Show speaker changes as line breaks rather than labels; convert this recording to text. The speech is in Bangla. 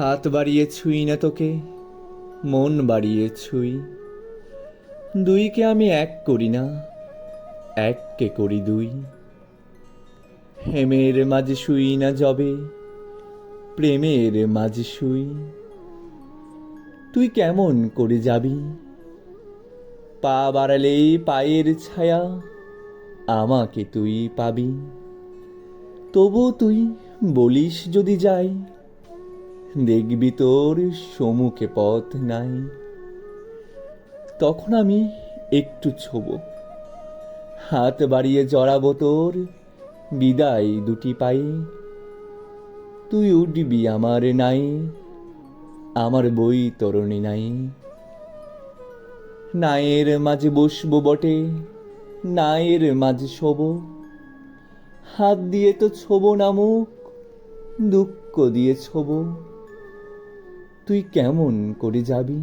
হাত বাড়িয়ে ছুঁই না তোকে, মন বাড়িয়ে ছুঁই। দুইকে আমি এক করি না, এককে করি দুই। হেমের মাঝে শুই না যবে প্রেমের মাঝে শুই। তুই কেমন করে যাবি? পা বাড়ালেই পায়ের ছায়া, আমাকে তুই পাবি। তবু তুই বলিস যদি যাই দেখবি তোর সমুখে পথ নাই। তখন আমি একটু ছোব। হাত বাড়িয়ে জড়াবো তোর বিদায় দুটি পাই তুই উঠবি আমার নাই, আমার বই তরণী নাই। নায়ের মাঝে বসবো বটে, নায়ের মাঝে শোব। হাত দিয়ে তো ছোব না মুখ, দুঃখ দিয়ে ছোব। তুই কেমন করে যাবি?